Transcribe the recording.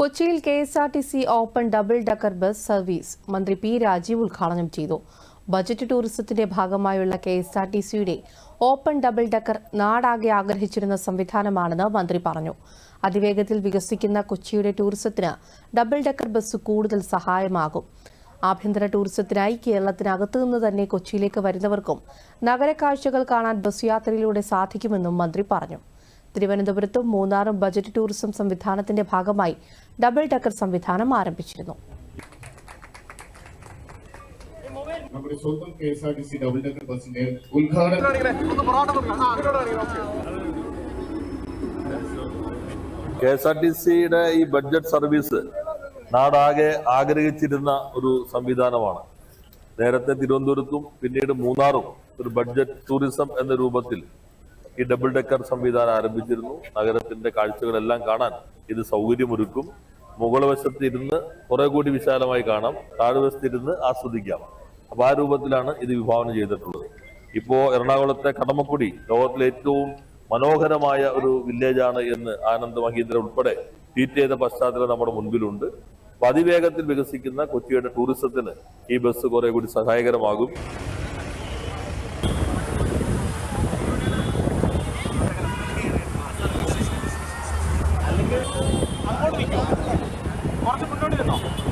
കൊച്ചിയിൽ K S R T C open double decker bus service മന്ത്രി P Rajeev ഉദ്ഘാടനം ചെയ്തു. ബജറ്റ് ടൂറിസത്തിന്റെ ഭാഗമായുള്ള കെ എസ് ആർ ടി സിയുടെ ഓപ്പൺ ഡബിൾ ഡക്കർ നാടാകെ ആഗ്രഹിച്ചിരുന്ന സംവിധാനമാണെന്ന് മന്ത്രി പറഞ്ഞു. അതിവേഗത്തിൽ വികസിക്കുന്ന കൊച്ചിയുടെ ടൂറിസത്തിന് ഡബിൾ ഡക്കർ ബസ് കൂടുതൽ സഹായമാകും. ആഭ്യന്തര ടൂറിസത്തിനായി കേരളത്തിനകത്തു നിന്ന് തന്നെ കൊച്ചിയിലേക്ക് വരുന്നവർക്കും നഗരക്കാഴ്ചകൾ കാണാൻ ബസ് യാത്രയിലൂടെ സാധിക്കുമെന്നും മന്ത്രി പറഞ്ഞു. തിരുവനന്തപുരത്തും മൂന്നാറും ബജറ്റ് ടൂറിസം സംവിധാനത്തിന്റെ ഭാഗമായി ഡബിൾ ടക്കർ സംവിധാനം ആരംഭിച്ചിരുന്നു. നമ്മുടെ സ്വന്തം K S R T C double decker ബസിന്റെ ഉദ്ഘാടനം. കെ എസ് ആർ ടി സിയുടെ ഈ ബഡ്ജറ്റ് സർവീസ് നാടാകെ ആഗ്രഹിച്ചിരുന്ന ഒരു സംവിധാനമാണ്. നേരത്തെ തിരുവനന്തപുരത്തും പിന്നീട് മൂന്നാറും ഒരു ബഡ്ജറ്റ് ടൂറിസം എന്ന രൂപത്തിൽ ഈ ഡബിൾ ഡെക്കർ സംവിധാനം ആരംഭിച്ചിരുന്നു. നഗരത്തിന്റെ കാഴ്ചകളെല്ലാം കാണാൻ ഇത് സൗകര്യമൊരുക്കും. മുകൾ വശത്ത് ഇരുന്ന് കുറെ കൂടി വിശാലമായി കാണാം. താഴ്വശത്ത് ഇരുന്ന് ആസ്വദിക്കാം. അപ്പൊ ആ രൂപത്തിലാണ് ഇത് വിഭാവനം ചെയ്തിട്ടുള്ളത്. ഇപ്പോ എറണാകുളത്തെ കടമക്കുടി ലോകത്തിലെ ഏറ്റവും മനോഹരമായ ഒരു വില്ലേജാണ് എന്ന് ആനന്ദ് മഹീന്ദ്ര ഉൾപ്പെടെ ട്വീറ്റ് ചെയ്ത പശ്ചാത്തലം നമ്മുടെ മുൻപിലുണ്ട്. അപ്പൊ അതിവേഗത്തിൽ വികസിക്കുന്ന കൊച്ചിയുടെ ടൂറിസത്തിന് ഈ ബസ് കുറെ കൂടി സഹായകരമാകും. 不这里走。